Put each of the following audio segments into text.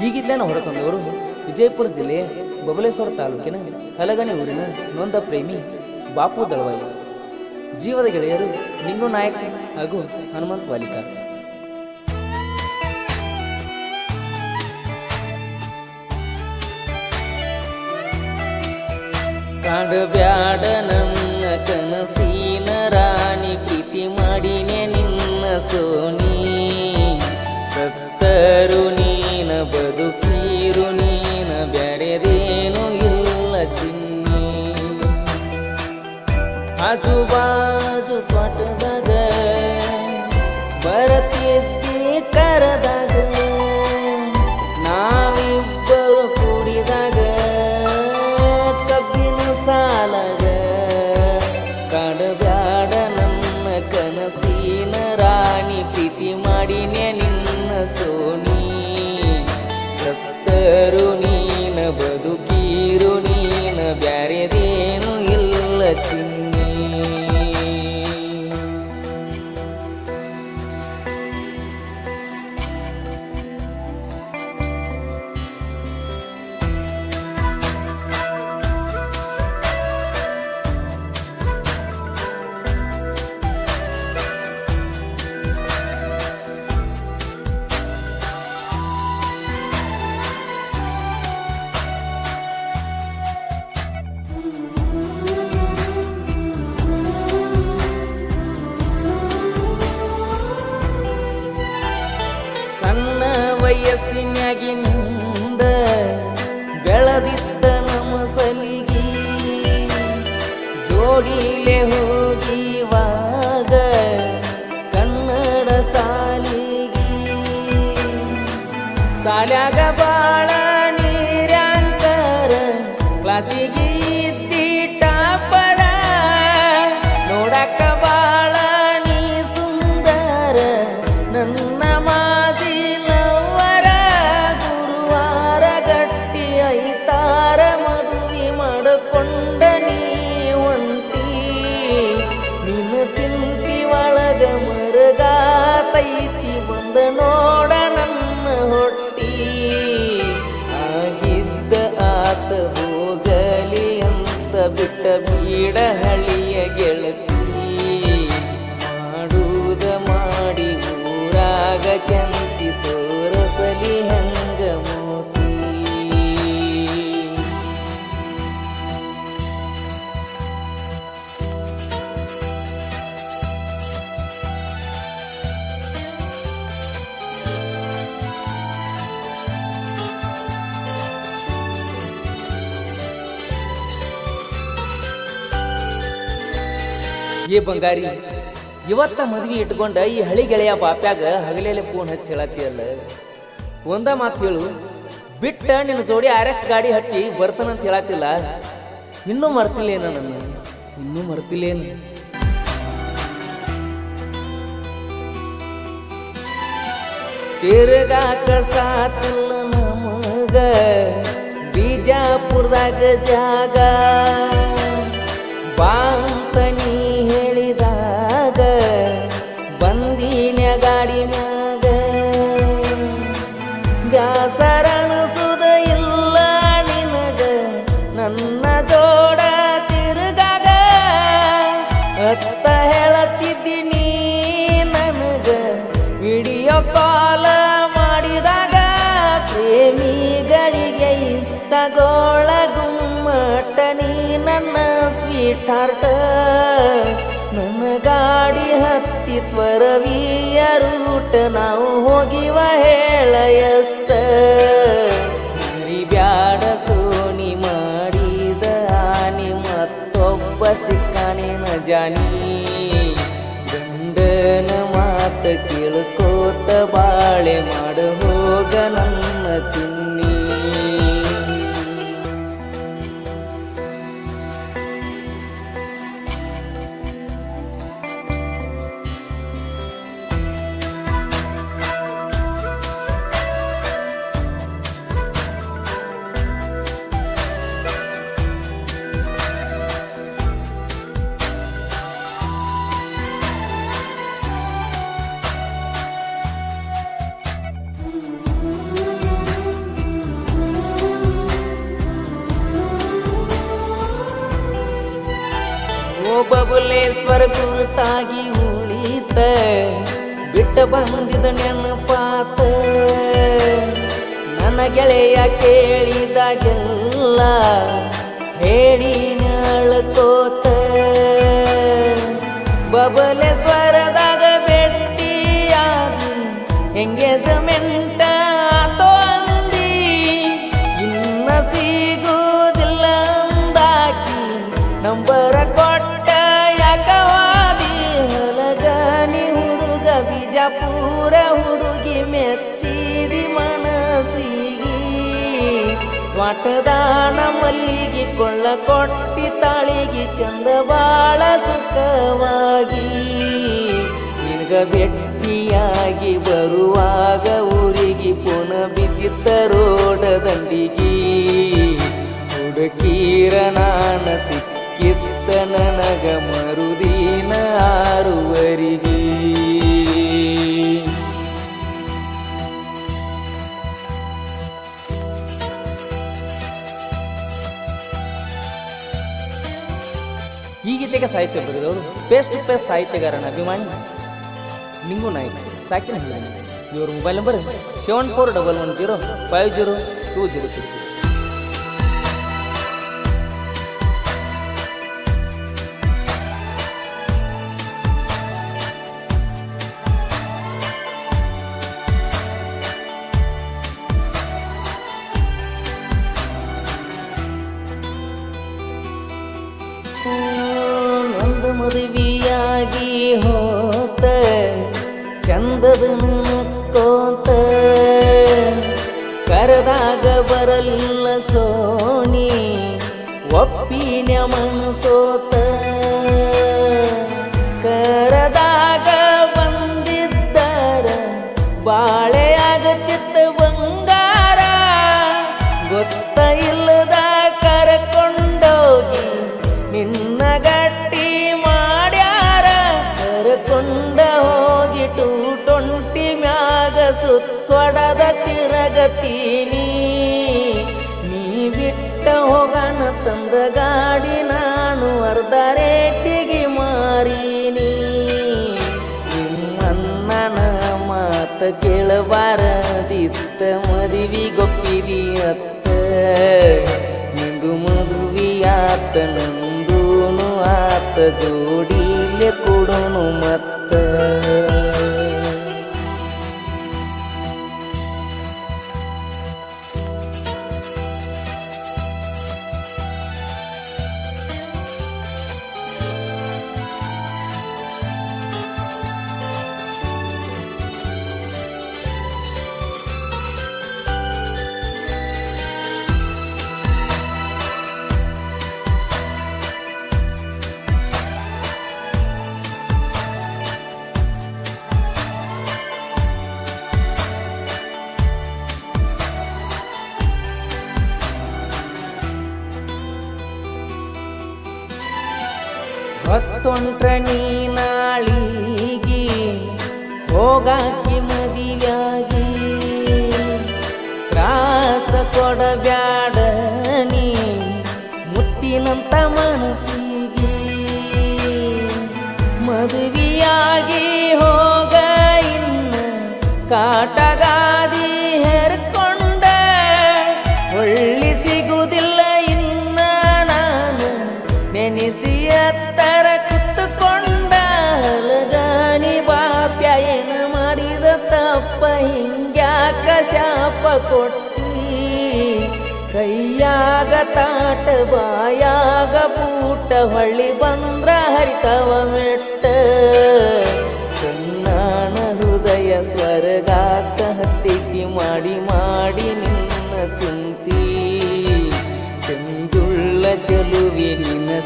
ಹೀಗಿದ್ದೇನೆ ಹೊರತಂದವರು ವಿಜಯಪುರ ಜಿಲ್ಲೆಯ ಬಬಲೇಶ್ವರ ತಾಲೂಕಿನ ಹಲಗಣಿ ಊರಿನ ನೊಂದ ಪ್ರೇಮಿ ಬಾಪು ದಳವಾಯಿ. ಜೀವದ ಗೆಳೆಯರು ನಿಂಗು ನಾಯಕ್ ಹಾಗೂ ಹನುಮಂತ್ ವಾಲಿಕ. ಕಾಡಬ್ಯಾಡ ನನ್ನ ಕನಸಿನ ರಾಣಿ, ಪ್ರೀತಿ ಮಾಡಿನೆ ನಿನ್ನ ಸೋನಿ. ಬದುಕೀರು ನೀನ ಬ್ಯಾರೆದೇನು ಇಲ್ಲ ಚಿನ್ನಿ. ಆಜು ವಯಸ್ಸಿನಾಗಿನಿಂದ ಬೆಳೆದಿತ್ತ ನಮ್ಮ ಸಲಿಗಿ. ಜೋಡಿಲೆ ಹೋಗಿವಾಗ ಕನ್ನಡ ಸಾಲಿಗಿ. ಸಾಲಾಗ ಬಾಳ ನೀರ್ಯಾಂಕರ ಕ್ಲಾಸಿಗೆ ನೋಡ ನನ್ನ ಹೊಟ್ಟಿ. ಆಗಿದ್ದ ಆತ ಹೋಗಲಿ ಅಂತ ಬಿಟ್ಟ ಬೀಡ ಹಳಿಯ ಗೆಳತಿ. ಮಾಡುವುದ ಮಾಡಿ ಊರಾಗ ಕೆಂತಿ ತೋರಸಲಿ. ಏ ಬಂಗಾರಿ. ಇವತ್ತ ಮದ್ವಿ ಇಟ್ಕೊಂಡ ಈ ಹಳಿ ಗೆಳೆಯ ಬಾಪ್ಯಾಗ ಹಗಲೇಲೆ ಫೋನ್ ಹಚ್ಚಿ ಹೇಳತ್ತಿಯಲ್ಲ ಒಂದ ಮಾತು ಹೇಳು. ಬಿಟ್ಟ ನಿನ್ನ ಜೋಡಿ ಆರ್ ಎಕ್ಸ್ ಗಾಡಿ ಹತ್ತಿ ಬರ್ತಾನಂತ ಹೇಳತ್ತಿಲ್ಲ. ಇನ್ನೂ ಮರ್ತಿಲ್ಲೇನ ನನ್ನ? ಇನ್ನೂ ಮರ್ತಿಲ್ಲೇನು? ತಿರುಗಾಕ ಸಾತಿಲ್ಲ ನಮಗ. ಬಿಜಾಪುರದಾಗ ಜಾಗ ಹೇಳತ್ತಿದ್ದೀನಿ ನನಗ ವಿಡಿಯೋ ಕಾಲ ಮಾಡಿದಾಗ ಪ್ರೇಮಿಗಳಿಗೆ ಇಷ್ಟಗೋಳ ಗುಮ್ಮಟ ನೀ ನನ್ನ ಸ್ವೀಟ್ ಹಾರ್ಟ್. ನನ್ನ ಗಾಡಿ ಹತ್ತಿ ತ್ವರವೀಯ ರೂಟ್, ನಾವು ಹೋಗಿವ ಹೇಳ ಜಾನಿ ಗಂಡನ ಮಾತ ಕೇಳ್ಕೋತ ಬಾಳೆ ಮಾಡ ಹೋಗ ನನ್ನ ಚಿನ್ನಿ. ಬಬಲೇಶ್ವರ ಗುರುತಾಗಿ ಉಳಿತ ಬಿಟ್ಟ ಬಂದಿದ ನೆನಪಾತ. ನನ್ನ ಗೆಳೆಯ ಕೇಳಿದಾಗೆಲ್ಲ ಹೇಳಿ ನಳ್ಕೋತ. ಬಬಲೇಶ್ವರದಾಗ ಮೆಚ್ಚಿದಿ ಮನಸಿಗೆ ತ್ವಾಟದಾನ ಮಲ್ಲಿಗೆ ಕೊಳ್ಳ ಕೊಟ್ಟಿ ತಾಳಿಗೆ ಚಂದ ಬಾಳ ಸುಖವಾಗಿ ನಿನಗ ಬೆಟ್ಟಿಯಾಗಿ ಬರುವಾಗ ಊರಿಗೆ ಪುನ ಬಿದ್ದಿತ್ತ ರೋಡ ದಂಡಿಗಿ ಹುಡುಕೀರ ನಾನ ಸಿಕ್ಕಿತ್ತ ನನಗ ಮರುದಿನ ಆರುವರಿಗೆ. ಈ ಗೀತೆಗೆ ಸಾಹಿತ್ಯ ಬರೆದವರು ಪೇಸ್ ಟು ಪೇಸ್ ಸಾಹಿತ್ಯಗಾರನ ಅಭಿಮಾನಿ ನಿಂಗು ನಾಯ್ಕ. ಸಾಕಿನ ಹೇಳಿದ್ದೀನಿ ಇವರ mobile number seven four double one zero five zero two zero six ನಕ್ಕೋತ ಕರೆದಾಗ ಬರಲ್ಲ ಸೋಣಿ ಒಪ್ಪಿನ ಮನಸೋತ. ಕರೆದಾಗ ಬಂದಿದ್ದಾರ ಬಾಳೆ ಆಗತ್ತಿತ್ತ ಬಂಗಾರ ಗೊತ್ತ ಇಲ್ಲದ ತಿರಗತೀನಿ ನೀ ಬಿಟ್ಟ ಹೋಗಣ ತಂದ ಗಾಡಿ ನಾನು ಅರ್ಧ ರೇಟಿಗೆ ಮಾರೀನಿ. ನಿಮ್ಮಣ್ಣನ ಮಾತ ಕೇಳಬಾರದಿತ್ತ ಮದುವಿ ಗೊಪ್ಪಿರಿ ಅತ್ತ. ನಿಂದು ಮದುವೆಯಾತ ನಂದೂನು ಆತ ಜೋಡಿಲೆ ಕೊಡೋನು ಮತ್ತ. ಹೊತ್ತೊಂಟ್ರ ನೀನಾಳಿಗಿ ಹೋಗಾಕಿ ಮದಿವ್ಯಾಗಿ ತ್ರಾಸ ಕೊಡಬ್ಯಾಡ ನೆನೆಸಿ ಹತ್ತರ ಕುತ್ತುಕೊಂಡ ಹಲಗಾನಿ ಬಾಪ್ಯ ಏನ ಮಾಡಿದ ತಪ್ಪ ಹಿಂಗ್ಯಾಕ ಶಾಪ ಕೊಟ್ಟಿ. ಕೈಯಾಗ ತಾಟ, ಬಾಯಾಗ ಪೂಟ, ಹೊಳ್ಳಿ ಬಂದ್ರ ಹರಿತವ ಮೆಟ್ಟ. ಸನ್ನಾನ ಹೃದಯ ಸ್ವರ್ಗಾಕ ಹತ್ತಿತಿ ಮಾಡಿ ಮಾಡಿ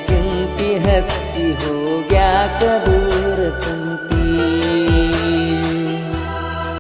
ಚಿಂತಿ ಹಚ್ಚಿ ಹೋಗ್ಯಾಕ ದೂರ ಕುಂತಿ